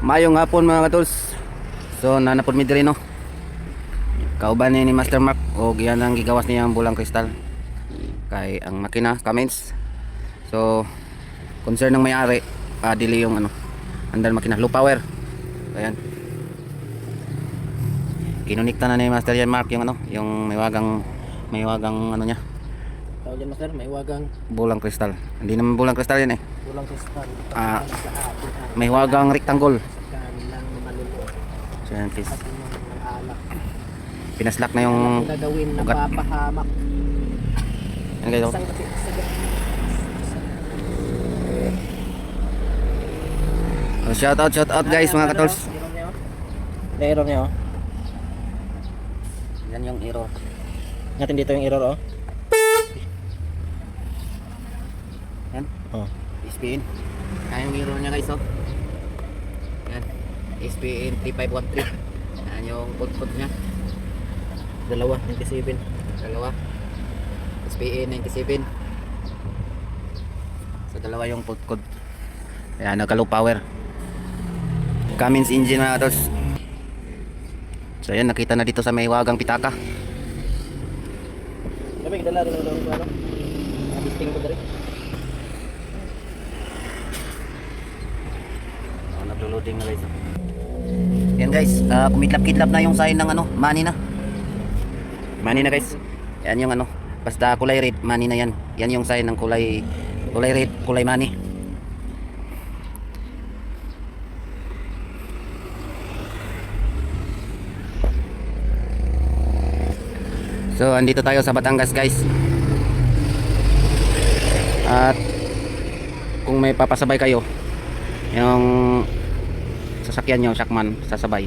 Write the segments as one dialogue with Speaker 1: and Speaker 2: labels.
Speaker 1: Mayong hapon mga katuls. So nanapod mi diri no. Kauban ni Master Mark o giyan ang gigawas niya ang bulang kristal. Kay ang makina Cummins. So concern ng may-ari ah, dili yung ano andal makina low power. Ayan. Kinunikta na ni Master yan Mark yung ano, yung may wagang may wagang ano niya,
Speaker 2: Tawag dyan master, may wagang
Speaker 1: bulang kristal. Hindi naman bulang kristal yan eh.
Speaker 2: kulang kristal.
Speaker 1: Ah. May wagang rectangle. So yan
Speaker 2: alak.
Speaker 1: Pinaslak na yung
Speaker 2: gagawin na papahamak.
Speaker 1: Yan guys. oh. Oh, shout out, shout out guys mga katols.
Speaker 2: May error niya oh.
Speaker 1: Yan yung error.
Speaker 2: Natin dito yung error oh.
Speaker 1: Yan.
Speaker 2: Oh.
Speaker 1: SPN. Yan yung error niya guys oh. Yan. SPN 3513. Yan yung code niya.
Speaker 2: Dalawa, 97.
Speaker 1: Dalawa. SPN 97. So dalawa yung code code. Yan, nagka-low power. Cummins engine mga katols. So yan, nakita na dito sa may wagang pitaka.
Speaker 2: Kami, dala rin ang ano. Nakabisting ko dali.
Speaker 1: Naglo-loading na guys. Yan guys, uh, kumitlap-kitlap na yung sign ng ano, money na. Money na guys. Yan yung ano, basta kulay red, money na yan. Yan yung sign ng kulay kulay red, kulay money. So, andito tayo sa Batangas guys. At kung may papasabay kayo, yung sasakyan nyo, Shackman, sasabay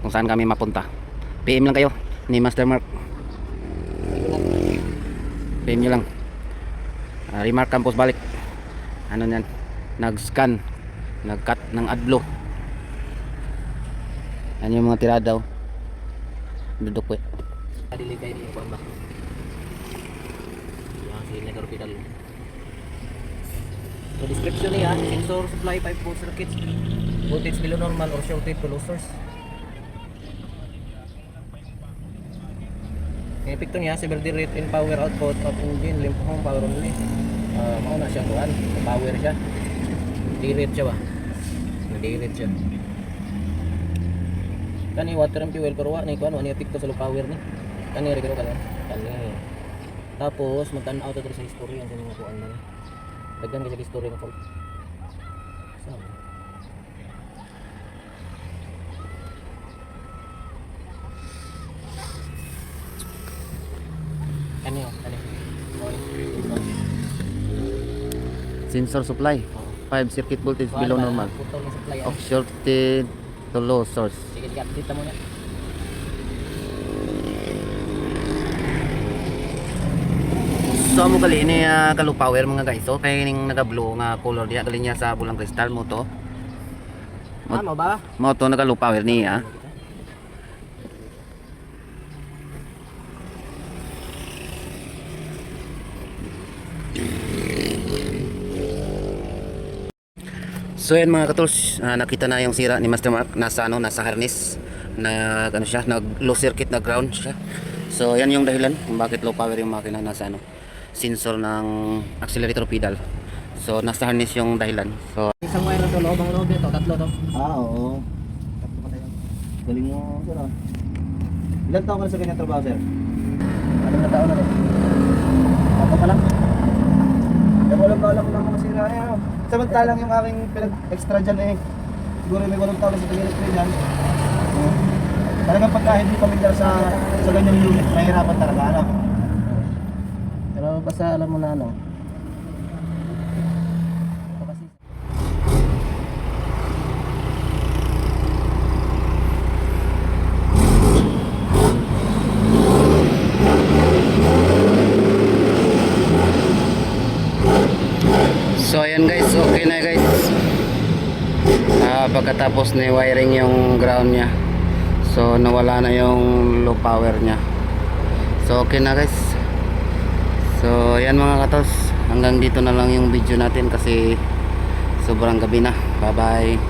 Speaker 1: kung saan kami mapunta. PM lang kayo ni Master Mark. PM nyo lang. Ah, remark campus balik. Ano yan? Nag-scan. Nag-cut ng adblo. Yan yung mga tirada oh. Dudok po eh.
Speaker 2: Kadili kayo din yung ba? Yung si Negro Pidal. So description niya, sensor supply 5 volt circuits. Voltage below normal or shorted to low source. Ang epekto niya, severity rate in power output of engine, limp home power only. Uh, mauna siya kuhan, power siya. D-rate siya ba? D-rate siya. Kani water and fuel pero wa ni kuan wa ni epekto sa low power ni. Kani rin pero kani. Kani. Tapos magtan-out ito sa history ang mga kuan man. Daghan kasi history ng fault. So, Kani oh, kani.
Speaker 1: Sensor supply. 5 circuit voltage below normal.
Speaker 2: Ng supply.
Speaker 1: Of shorted to low source.
Speaker 2: Sige, sige, update mo niya.
Speaker 1: So amo gali ini uh, kalu power mga guys. So kay ning naga-blue nga color diya gali niya sa bulang kristal mo to.
Speaker 2: Ah, mo ba?
Speaker 1: Mo to naga-low power niya. So yan mga katuls, ah, nakita na yung sira ni Master Mark nasa ano, nasa harness na ano siya, nag low circuit na ground siya. So yan yung dahilan kung bakit low power yung makina nasa ano, sensor ng accelerator pedal. So nasa harness yung dahilan. So
Speaker 2: Isang wire to loob ang loob nito, tatlo to.
Speaker 3: Ah, oo.
Speaker 2: Tatlo pa tayo.
Speaker 3: Galing mo, sir ah. Ilan taon ka na sa ganyan trabaho, sir?
Speaker 2: Ano na taon na to? Tatlo pa lang.
Speaker 3: Walang balak ko lang masira eh. Ano? Samantalang yung aking pinag-extra dyan eh. Siguro may walong taon na sa ganyan ko dyan. Talagang pagka hindi pamilyar sa sa ganyang unit, mahirapan talaga, ano?
Speaker 2: Pero basta alam mo na ano.
Speaker 1: So ayan guys, okay na guys. Ah, pagkatapos ni wiring yung ground niya. So nawala na yung low power niya. So okay na guys. So ayan mga katos, hanggang dito na lang yung video natin kasi sobrang gabi na. Bye bye.